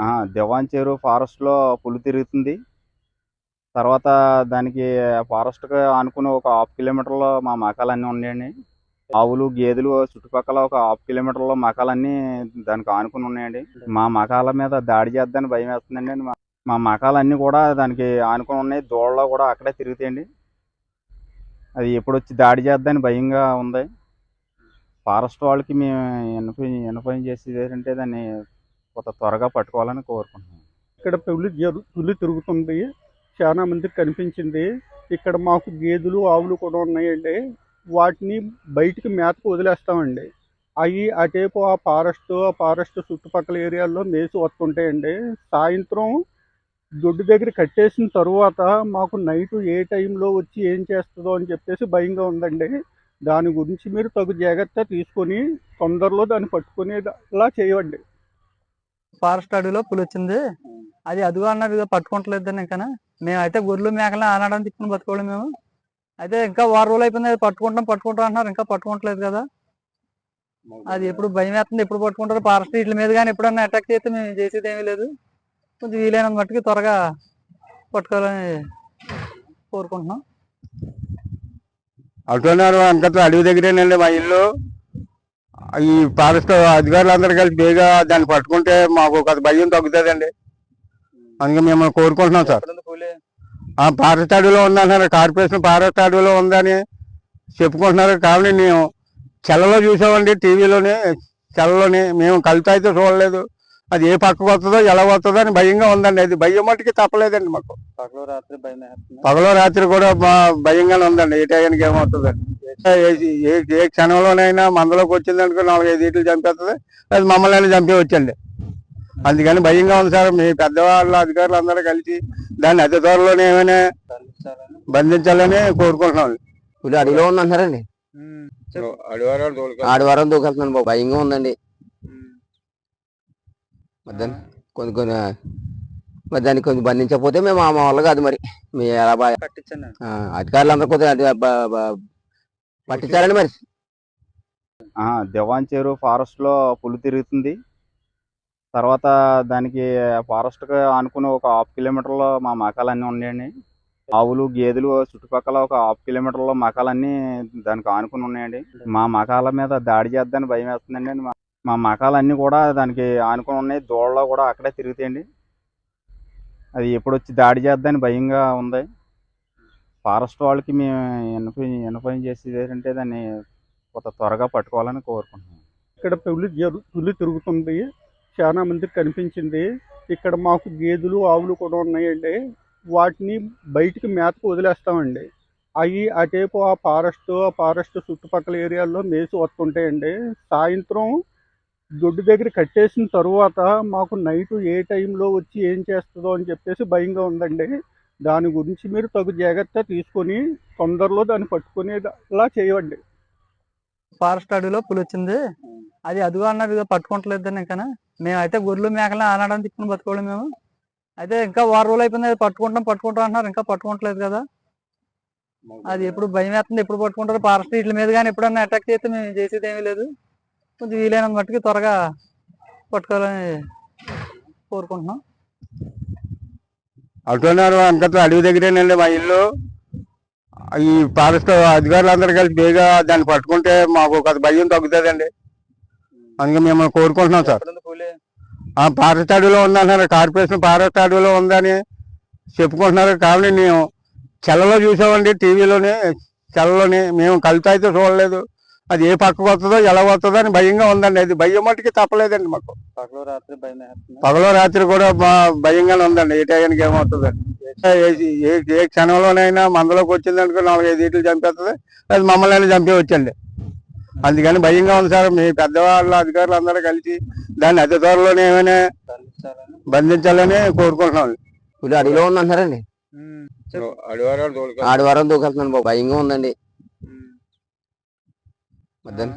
ఆ, దివాన్ చెరువు ఫారెస్ట్లో పులి తిరుగుతుంది. తర్వాత దానికి ఫారెస్ట్కి ఆనుకుని ఒక హాఫ్ కిలోమీటర్లో మా మకాలన్నీ ఉన్నాయండి. ఆవులు గేదెలు చుట్టుపక్కల ఒక హాఫ్ కిలోమీటర్లో మకాలన్నీ దానికి ఆనుకుని ఉన్నాయండి. మా మకాల మీద దాడి చేద్దని భయం వేస్తుందండి. మా- మకాలన్నీ కూడా దానికి ఆనుకుని ఉన్నాయి. దూడలో కూడా అక్కడే తిరుగుతాయండి. అది ఎప్పుడు వచ్చి దాడి చేద్దని భయంగా ఉంది. ఫారెస్ట్ వాళ్ళకి మేము ఇన్ఫార్మ్ ఇన్ఫార్మ్ చేసేది ఏంటంటే దాన్ని కొంత త్వరగా పట్టుకోవాలని కోరుకుంటున్నాను. ఇక్కడ పులి పులి తిరుగుతుంది. చాలా మందికి కనిపించింది. ఇక్కడ మాకు గేదెలు ఆవులు కూడా ఉన్నాయండి. వాటిని బయటికి మేతకు వదిలేస్తామండి. అవి అటేపు ఆ ఫారెస్ట్ ఆ ఫారెస్ట్ చుట్టుపక్కల ఏరియాల్లో మేసి వస్తుంటాయండి. సాయంత్రం దొడ్డు దగ్గర కట్టేసిన తర్వాత మాకు నైట్ ఏ టైంలో వచ్చి ఏం చేస్తుందో అని చెప్పేసి భయంగా ఉందండి. దాని గురించి మీరు తగు జాగ్రత్త తీసుకొని తొందరలో దాన్ని పట్టుకునేలా చేయండి ఫారెస్ట్ అడవిలో పులి వచ్చింది అది అదిగో అన్నారు ఇదో పట్టుకుంటలేదు ఇంకా మేమైతే గొర్రెలు మేకలు ఆనాడని తిప్పుకుని బతుకోవడం మేము. అయితే ఇంకా వారం రోజులు అయిపోయింది అది పట్టుకుంటాం పట్టుకుంటాం అంటున్నారు. ఇంకా పట్టుకుంటలేదు కదా. అది ఎప్పుడు భయం వేస్తుంది ఎప్పుడు పట్టుకుంటారు? ఫారెస్ట్ వీటి మీద కానీ ఎప్పుడన్నా అటాక్ చేస్తే మేము చేసేది ఏమీ లేదు. కొంచెం వీలైనంత మట్టుకు త్వరగా పట్టుకోవాలని కోరుకుంటున్నాం. అటున్నారు వెనకట్ల అడవి దగ్గరేనండి మా ఇల్లు. ఈ ఫారెస్ట్ అధికారులు అందరూ కలిసి బేగా దాన్ని పట్టుకుంటే మాకు ఒక భయం తగ్గుతుందండి. అందుకే మిమ్మల్ని కోరుకుంటున్నాం సార్. ఫారెస్ట్ అడవిలో ఉందన్నారు కార్పొరేషన్ ఫారెస్ట్ అడవిలో ఉందని చెప్పుకుంటున్నారు. కాబట్టి మేము చెల్లలో చూసామండి టీవీలోని చెల్లని మేము కవిత అయితే చూడలేదు. అది ఏ పక్కకు వస్తుందో ఎలా వస్తుందో అని భయంగా ఉందండి. అది భయం మట్టుకి తప్పలేదండి మాకు. పగలు రాత్రి పగలో రాత్రి కూడా మా భయంగానే ఉందండి. ఏ టైంకి ఏమవుతుందండి ఏ- ఏ- ఏ క్షణంలోనైనా మందలోకి వచ్చింది అనుకో నాలుగైదు ఈటలు చంపేస్తుంది. అది మమ్మల్ని చంపేవచ్చండి అందుకని భయంగా ఉంది సార్. మీ పెద్దవాళ్ళ అధికారులు అందరూ కలిసి దాన్ని అతి త్వరలోనే ఏమైనా బంధించాలని? కోరుకుంటున్నాం పులి అడవిలో ఉందంటారండి. ఆదివారం దూకెళ్తున్నాను బాబు. భయంగా ఉందండి. మరి దాన్ని కొన్ని కొన్ని మరి దాన్ని కొంచెం బంధించకపోతే మేము మా మా వల్ల కాదు మరి. మీ ఎలా అధికారులు అందరూ కొద్దిగా పట్టించారండి మరి. ఆ, దివాన్ చెరువు ఫారెస్ట్లో పులి తిరుగుతుంది. తర్వాత దానికి ఫారెస్ట్కి ఆనుకుని ఒక హాఫ్ కిలోమీటర్లో మా మకాలన్నీ ఉన్నాయండి. ఆవులు గేదెలు చుట్టుపక్కల ఒక హాఫ్ కిలోమీటర్లో మకాలన్నీ దానికి ఆనుకుని ఉన్నాయండి. మా మకాల మీద దాడి చేద్దని భయం వేస్తుందండి. మా- మకాలన్నీ కూడా దానికి ఆనుకుని ఉన్నాయి. దూడలో కూడా అక్కడే తిరుగుతాయండి. అది ఎప్పుడు వచ్చి దాడి చేద్దని భయంగా ఉంది. ఫారెస్ట్ వాళ్ళకి మేము ఇన్ఫార్మ్ ఇన్ఫార్మ్ చేసేది ఏంటంటే దాన్ని కొంత త్వరగా పట్టుకోవాలని కోరుకుంటున్నాం. ఇక్కడ పులి పులి తిరుగుతుంది. చాలా మందికి కనిపించింది. ఇక్కడ మాకు గేదెలు ఆవులు కూడా ఉన్నాయండి. వాటిని బయటికి మేతకు వదిలేస్తామండి. అవి అటేపు ఆ ఫారెస్ట్ ఆ ఫారెస్ట్ చుట్టుపక్కల ఏరియాల్లో మేసి వస్తుంటాయండి. సాయంత్రం దొడ్డు దగ్గర కట్టేసిన తరువాత మాకు నైట్ ఏ టైంలో వచ్చి ఏం చేస్తుందో అని చెప్పేసి భయంగా ఉందండి. దాని గురించి మీరు తగు జాగ్రత్త తీసుకొని తొందరలో దాన్ని పట్టుకునేలా చేయండి ఫారెస్ట్ అడవిలో పులి వచ్చింది. అది అదుగు అన్నారు ఇదో పట్టుకుంటలేదు ఇంకా మేమైతే గొర్రెలు మేకలు ఆనాడని తిప్పుకుని బతుకోవాలి మేము. అయితే ఇంకా వారం రోజులు అయిపోయింది అది పట్టుకుంటాం పట్టుకుంటాం అంటున్నారు. ఇంకా పట్టుకుంటలేదు కదా? అది ఎప్పుడు భయం వేస్తుంది ఎప్పుడు పట్టుకుంటారు? ఫారెస్ట్ వీటి మీద కానీ ఎప్పుడన్నా అటాక్ చేస్తే మేము చేసేది ఏమీ లేదు. కొంచెం వీలైనంత మట్టుకు త్వరగా పట్టుకోవాలని కోరుకుంటున్నాం. అటున్నారు వెనకట్ల అడవి దగ్గరేనండి మా ఇల్లు. ఈ ఫారెస్ట్ అధికారులు అందరూ కలిసి బేగా దాన్ని పట్టుకుంటే మాకు ఒక భయం తగ్గుతుందండి. అందుకే మిమ్మల్ని కోరుకుంటున్నాం సార్. ఆ ఫారెస్ట్ అడవిలో ఉందన్నారు కార్పొరేషన్ ఫారెస్ట్ అడవిలో ఉందని చెప్పుకుంటున్నారు. కాబట్టి మేము చెల్లలో చూసామండి టీవీలోని చెల్లని మేము కవిత అయితే చూడలేదు. అది ఏ పక్కకు వస్తుందో ఎలా వస్తుందో అని భయంగా ఉందండి. అది భయం మట్టుకి తప్పలేదండి మాకు. పగలు రాత్రి పగలో రాత్రి కూడా భయంగానే ఉందండి. ఏ టైంకి ఏమవుతుందండి? ఏ- ఏ- ఏ క్షణంలోనైనా మందలోకి వచ్చింది అనుకో నాలుగైదు ఈటలు చంపేస్తుంది. అది మమ్మల్ని చంపేవచ్చండి అందుకని భయంగా ఉంది సార్. మీ పెద్దవాళ్ళ అధికారులు అందరూ కలిసి దాన్ని అతి త్వరలోనే ఏమైనా బంధించాలని? కోరుకుంటున్నాం పులి అడవిలో ఉందంటారండి? ఆదివారం దూకెళ్తున్నాను బాబు. భయంగా ఉందండి. మరి దాన్ని